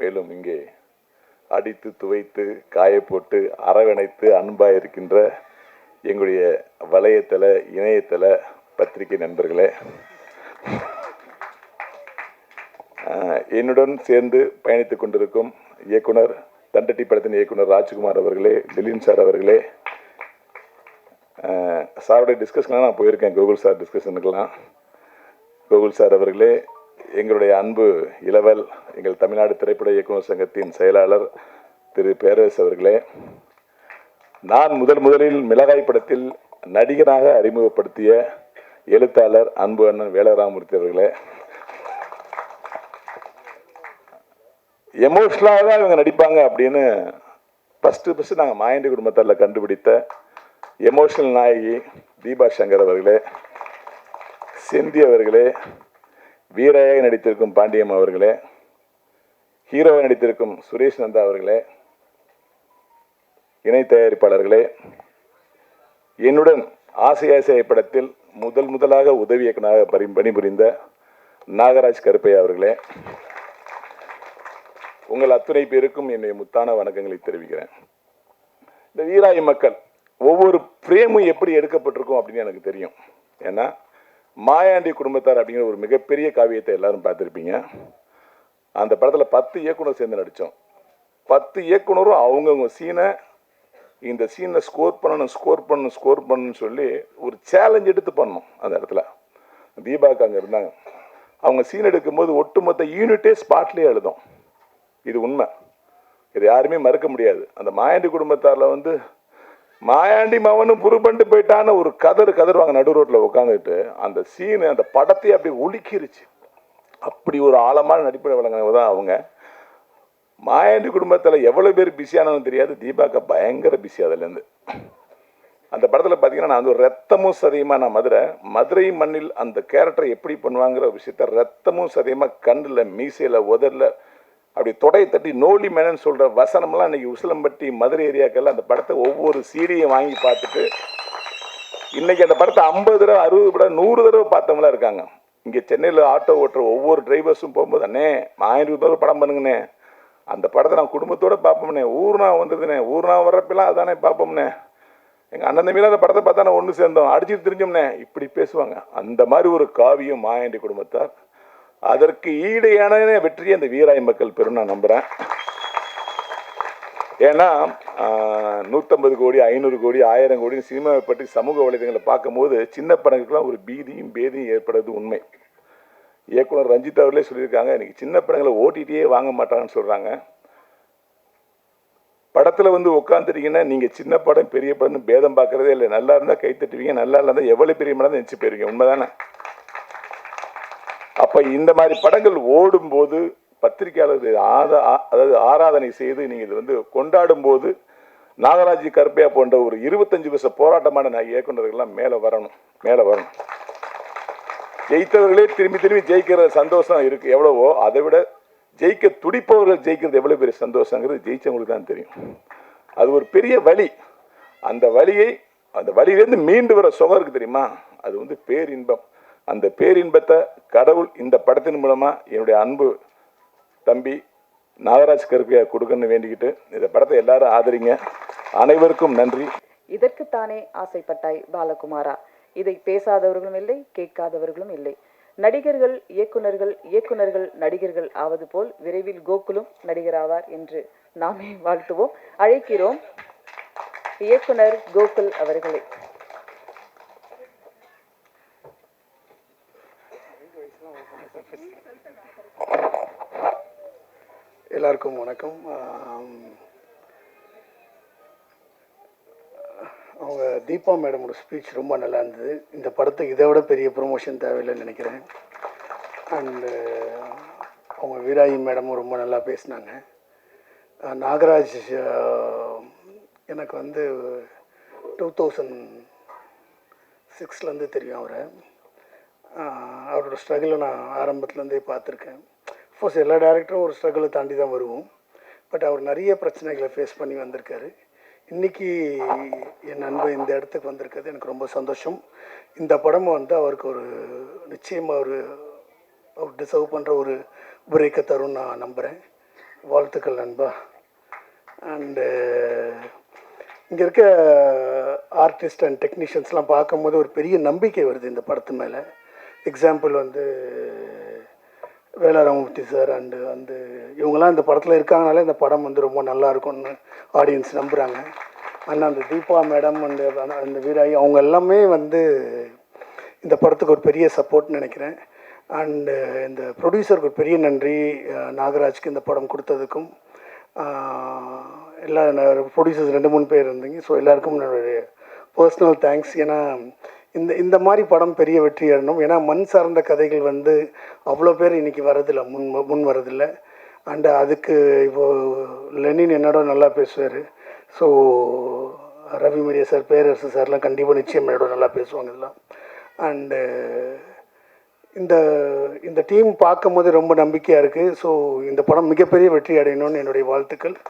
மேலும் இங்கே அடித்து துவைத்து காயப்போட்டு அரவணைத்து அன்பாக இருக்கின்ற எங்களுடைய வலையத்தள இணையதள பத்திரிகை நண்பர்களே. என்னுடன் சேர்ந்து பயணித்துக் கொண்டிருக்கும் இயக்குனர் தண்டட்டி படத்தின் இயக்குனர் ராஜ்குமார் அவர்களே திலீன் சார் அவர்களே. சாருடைய டிஸ்கஷன்லாம் நான் போயிருக்கேன். கூகுள் சார் டிஸ்கஷனுக்கெல்லாம் கோகுல் சார் அவர்களே எங்களுடைய அன்பு இளவல் எங்கள் தமிழ்நாடு திரைப்பட இயக்குனர் சங்கத்தின் செயலாளர் திரு. பேரரசு அவர்களே நான் முதல் முதலில் மிளகாய் படத்தில் நடிகராக அறிமுகப்படுத்திய எழுத்தாளர் அன்பு அண்ணன் வேலராமூர்த்தி அவர்களே. எமோஷ்னலாக தான் இவங்க நடிப்பாங்க அப்படின்னு ஃபஸ்ட்டு ஃபஸ்ட்டு நாங்கள் மாயண்டி குடும்பத்தாரில் கண்டுபிடித்த எமோஷனல் நாயகி தீபா சங்கர் அவர்களே செந்தி அவர்களே வீரையாக நடித்திருக்கும் பாண்டியம் அவர்களே ஹீரோவாக நடித்திருக்கும் சுரேஷ் நந்தா அவர்களே இணை தயாரிப்பாளர்களே என்னுடன் ஆசை ஆசை படத்தில் முதல் முதலாக உதவி இயக்குனராக பரி பணிபுரிந்த நாகராஜ் கருப்பையா அவர்களே உங்கள் அத்துணை பேருக்கும் என்னுடைய முத்தான வணக்கங்களை தெரிவிக்கிறேன். இந்த வீராய் மக்கள் ஒவ்வொரு ஃப்ரேமும் எப்படி எடுக்கப்பட்டிருக்கும் அப்படின்னு எனக்கு தெரியும். ஏன்னா மாயாண்டி குடும்பத்தார் அப்படிங்கிற ஒரு மிகப்பெரிய காவியத்தை எல்லாரும் பார்த்துருப்பீங்க. அந்த படத்தில் பத்து இயக்குனர் சேர்ந்து நடித்தோம் பத்து இயக்குனரும் அவங்கவுங்க சீனை இந்த சீனை ஸ்கோர் பண்ணணும் ஸ்கோர் பண்ணணும் ஸ்கோர் பண்ணணும்னு சொல்லி ஒரு சேலஞ்ச் எடுத்து பண்ணோம் அந்த இடத்துல. தீபாக்கு அங்கே இருந்தாங்க. அவங்க சீன் எடுக்கும்போது ஒட்டுமொத்த யூனிட்டே ஸ்பாட்லேயே எழுதும் இது உண்மை. இது யாருமே மறுக்க முடியாது. அந்த மாயாண்டி குடும்பத்தாரில் வந்து மாயாண்டி மவனும் புருபண்டு போயிட்டான்னு ஒரு கதறு கதறுவாங்க நடு ரோட்டில் உட்காந்துட்டு அந்த சீனு அந்த படத்தையே அப்படி ஒழுக்கிருச்சு அப்படி ஒரு ஆழமான நடிப்படை வழங்கினவங்க தான் அவங்க. மாயாண்டி குடும்பத்தில் எவ்வளோ பேர் பிஸியானவங்க தெரியாது. தீபாக்கா பயங்கர பிஸி அதுலேருந்து. அந்த படத்தில் பார்த்தீங்கன்னா நான் வந்து ரத்தமும் சதையுமா நான் மதுரை மதுரை மண்ணில் அந்த கேரக்டரை எப்படி பண்ணுவாங்கிற விஷயத்த ரத்தமும் சதையுமா கண்ணில் மீசையில் உதரில் அப்படி தொடையை தட்டி நோலி மேனன்னு சொல்கிற வசனம்லாம் இன்னைக்கு உசிலம்பட்டி மதுரை ஏரியாக்கெல்லாம் அந்த படத்தை ஒவ்வொரு சீடியும் வாங்கி பார்த்துட்டு இன்னைக்கு அந்த படத்தை ஐம்பது தடவை அறுபது படம் நூறு தடவை பார்த்தவங்களாம் இருக்காங்க. இங்கே சென்னையில் ஆட்டோ ஓட்டுற ஒவ்வொரு டிரைவர்ஸும் போகும்போது அண்ணே ஆயிரம் ரூபாய் படம் பண்ணுங்கண்ணே. அந்த படத்தை நான் குடும்பத்தோடு பார்ப்போம்னே. ஊர்னா வந்ததுண்ணே ஊர்னா வர்றப்பெல்லாம் அதானே பார்ப்போம்ண்ணே எங்கள் அண்ணன் தம்பிலாம் அந்த படத்தை பார்த்தா நான் ஒன்று சேர்ந்தோம். அடிச்சுட்டு தெரிஞ்சோம்னே. இப்படி பேசுவாங்க. அந்த மாதிரி ஒரு காவியம் மாயாண்டி குடும்பத்தார். அதற்கு ஈடையான வெற்றியை அந்த வீராய் மக்கள் பெரும் நான் நம்புகிறேன் ஏன்னா நூற்றம்பது கோடி ஐநூறு கோடி ஆயிரம் கோடி சினிமாவை பற்றி சமூக வலைதளங்களை பார்க்கும்போது சின்ன படங்களுக்குலாம் ஒரு பீதியும் பேதியும் ஏற்படுறது உண்மை. இயக்குனர் ரஞ்சித் அவர்களே சொல்லியிருக்காங்க இன்னைக்கு சின்ன படங்களை ஓட்டிகிட்டே வாங்க மாட்டாங்கன்னு சொல்கிறாங்க படத்தில் வந்து உட்காந்துட்டீங்கன்னா நீங்கள் சின்ன படம் பெரிய படம்னு பேதம் பார்க்குறதே இல்லை. நல்லா இருந்தால் கை தட்டுவீங்க நல்லா இருந்தால் எவ்வளோ பெரிய படம் தான் நினச்சி போயிருவீங்க. உண்மைதானே? அப்போ இந்த மாதிரி படங்கள் ஓடும்போது பத்திரிகையாளர்கள் ஆதா அதாவது ஆராதனை செய்து நீங்க இது வந்து கொண்டாடும் போது நாகராஜ் கருப்பையா போன்ற ஒரு இருபத்தஞ்சு வருஷ போராட்டமான நான் இயக்குனர்கள்லாம் மேல வரணும் மேல வரணும். ஜெயித்தவர்களே திரும்பி திரும்பி ஜெயிக்கிற சந்தோஷம் இருக்கு எவ்வளவோ. அதை விட ஜெயிக்க துடிப்பவர்கள் ஜெயிக்கிறது எவ்வளவு பெரிய சந்தோஷங்கிறது ஜெயிச்சவங்களுக்கு தான் தெரியும். அது ஒரு பெரிய வழி அந்த வழியை அந்த வழியிலேருந்து மீண்டு வர சுகம் இருக்கு தெரியுமா? அது வந்து பேரின்பம். அந்த பேரின்பத்தை கடவுள் இந்த படத்தின் மூலமாக என்னுடைய அன்பு தம்பி நாகராஜ் கருப்பியா கொடுக்கணும்னு வேண்டிக்கிட்டு இந்த படத்தை எல்லாரும் ஆதரிங்க. அனைவருக்கும் நன்றி. இதற்குத்தானே ஆசைப்பட்டாய் பாலகுமாரா. இதை பேசாதவர்களும் இல்லை கேட்காதவர்களும் இல்லை. நடிகர்கள் இயக்குனர்கள் இயக்குனர்கள் நடிகர்கள் ஆவது போல் விரைவில் கோகுலும் நடிகராவார் என்று நாமே வாழ்த்துவோம் அழைக்கிறோம். இயக்குனர் கோகுல் அவர்களை. எல்லாருக்கும் வணக்கம். அவங்க தீபா மேடமோட ஸ்பீச் ரொம்ப நல்லா இருந்தது. இந்த படத்துக்கு இதை விட பெரிய ப்ரொமோஷன் தேவையில்லைன்னு நினைக்கிறேன். அண்டு அவங்க வீராயி மேடமும் ரொம்ப நல்லா பேசினாங்க. நாகராஜ் எனக்கு வந்து டூ தௌசண்ட் சிக்ஸ்லேருந்து தெரியும் அவரை. அவரோட ஸ்ட்ரகிளை நான் ஆரம்பத்துலேருந்தே பார்த்துருக்கேன். அஃப்கோர்ஸ் எல்லா டேரக்டரும் ஒரு ஸ்ட்ரகிளை தாண்டி தான் வருவோம். பட் அவர் நிறைய பிரச்சனைகளை ஃபேஸ் பண்ணி வந்திருக்காரு. இன்றைக்கி என் நண்பன் இந்த இடத்துக்கு வந்திருக்கிறது எனக்கு ரொம்ப சந்தோஷம். இந்த படம் வந்து அவருக்கு ஒரு நிச்சயமாக ஒரு அவர் டிசர்வ் பண்ணுற ஒரு பிரேக்கை தரும்னு நான் நம்புகிறேன் வாழ்த்துக்கள் நண்பா. அண்டு இங்கே இருக்க ஆர்டிஸ்ட் அண்ட் டெக்னீஷியன்ஸ்லாம் பார்க்கும்போது ஒரு பெரிய நம்பிக்கை வருது இந்த படத்து மேலே. எக்ஸாம்பிள் வந்து வேலாராமூர்த்தி சார் அண்டு வந்து இவங்கெல்லாம் இந்த படத்தில் இருக்காங்கனாலே இந்த படம் வந்து ரொம்ப நல்லா இருக்கும்னு ஆடியன்ஸ் நம்புகிறாங்க ஆனால் அந்த தீபா மேடம் அண்டு அந்த வீராயி அவங்க எல்லாமே வந்து இந்த படத்துக்கு ஒரு பெரிய சப்போர்ட்னு நினைக்கிறேன். அண்டு இந்த ப்ரொடியூசருக்கு ஒரு பெரிய நன்றி நாகராஜ்க்கு இந்த படம் கொடுத்ததுக்கும். எல்லா ப்ரொடியூசர்ஸ் ரெண்டு மூணு பேர் இருந்தீங்க. ஸோ எல்லாருக்கும் என்னுடைய பர்சனல் தேங்க்ஸ் ஏன்னா இந்த இந்த மாதிரி படம் பெரிய வெற்றி அடையணும். ஏன்னா மண் சார்ந்த கதைகள் வந்து அவ்வளோ பேர் இன்றைக்கி வரதில்லை. முன் முன் வரதில்லை. அண்டு அதுக்கு இப்போது லெனின் என்னோட நல்லா பேசுவார். So Ravi media sir Perarasu சார்லாம் கண்டிப்பாக நிச்சயம் என்னோட நல்லா பேசுவாங்க இதெல்லாம். அண்டு இந்த இந்த டீம் பார்க்கும் போது ரொம்ப நம்பிக்கையாக இருக்குது ஸோ இந்த படம் மிகப்பெரிய வெற்றி அடையணும்னு என்னுடைய வாழ்த்துக்கள்.